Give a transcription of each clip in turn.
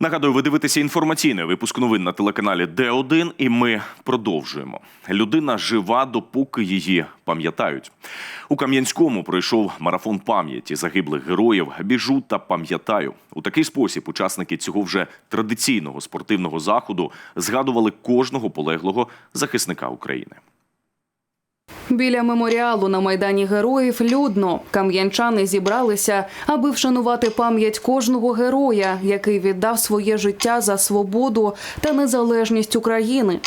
Нагадую, ви дивитеся інформаційний випуск новин на телеканалі Д1, і ми продовжуємо. Людина жива, допоки її пам'ятають. У Кам'янському пройшов марафон пам'яті загиблих героїв. Біжу та пам'ятаю. У такий спосіб учасники цього вже традиційного спортивного заходу згадували кожного полеглого захисника України. Біля меморіалу на майдані героїв людно кам'янчани зібралися, аби вшанувати пам'ять кожного героя, який віддав своє життя за свободу та незалежність України.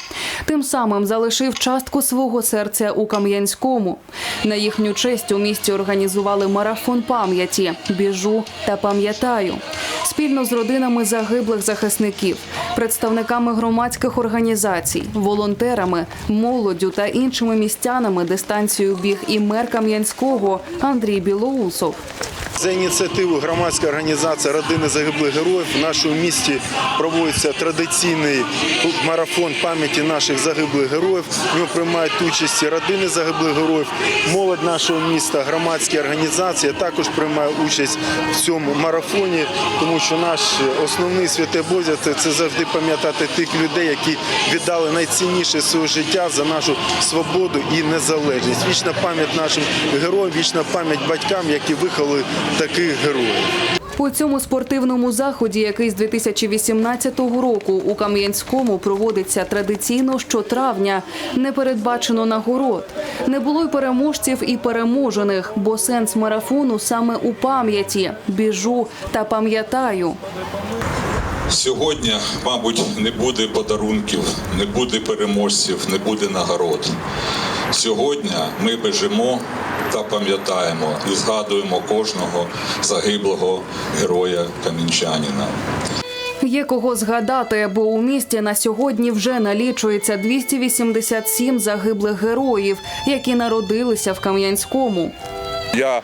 Тим самим залишив частку свого серця у Кам'янському. На їхню честь у місті організували марафон пам'яті Біжу та пам'ятаю спільно з родинами загиблих захисників, представниками громадських організацій, волонтерами, молоддю та іншими містянами дистанцію біг і мер Кам'янського Андрій Білоусов. За ініціативою громадської організації Родини загиблих героїв в нашому місті проводиться традиційний марафон пам'яті наших загиблих героїв. В ньому приймають участь родини загиблих героїв, молодь нашого міста, громадські організації також приймає участь в цьому марафоні, тому що наш основний святе обов'язок – це завжди пам'ятати тих людей, які віддали найцінніше своє життя за нашу свободу і незалежність. Вічна пам'ять нашим героям, вічна пам'ять батькам, які виховали таких героїв. У цьому спортивному заході, який з 2018 року у Кам'янському проводиться традиційно щотравня, не передбачено нагород. Не було й переможців і переможених, бо сенс марафону саме у пам'яті біжу та пам'ятаю. Сьогодні, мабуть, не буде подарунків, не буде переможців, не буде нагород. Сьогодні ми бежимо та пам'ятаємо і згадуємо кожного загиблого героя камінчанина. Є кого згадати, бо у місті на сьогодні вже налічується 287 загиблих героїв, які народилися в Кам'янському. Я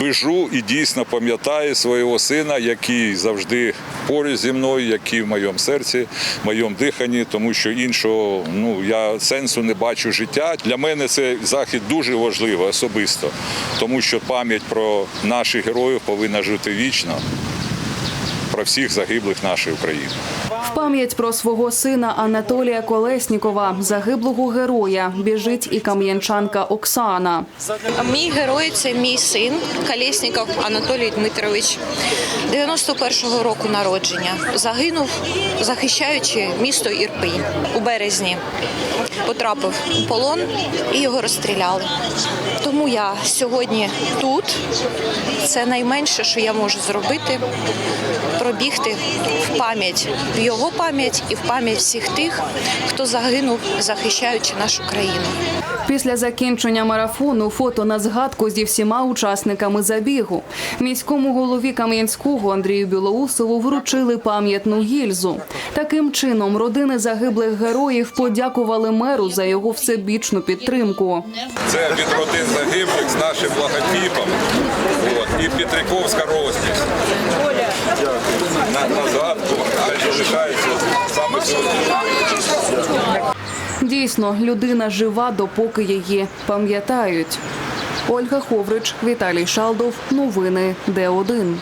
біжу і дійсно пам'ятаю свого сина, який завжди поруч зі мною, який в моєму серці, в моєму диханні, тому що іншого ну я сенсу не бачу життя. Для мене цей захід дуже важливий особисто, тому що пам'ять про наших героїв повинна жити вічно. Про всіх загиблих нашої України. В пам'ять про свого сина Анатолія Колеснікова, загиблого героя, біжить і кам'янчанка Оксана. Мій герой це мій син Колєсніков Анатолій Дмитрович, 91-го року народження. Загинув, захищаючи місто Ірпінь у березні. Потрапив у полон і його розстріляли. Тому я сьогодні тут. Це найменше, що я можу зробити пробігти в пам'ять, в його пам'ять і в пам'ять всіх тих, хто загинув, захищаючи нашу країну. Після закінчення марафону фото на згадку зі всіма учасниками забігу. Міському голові Кам'янського Андрію Білоусову вручили пам'ятну гільзу. Таким чином, родини загиблих героїв подякували меру за його всебічну підтримку. Це від родин загиблих з нашим логотипом і Петриковська розпись. На, на згадку хай саме сьогодні. Дійсно, людина жива, допоки її пам'ятають. Ольга Ховрич, Віталій Шалдов. Новини Д1.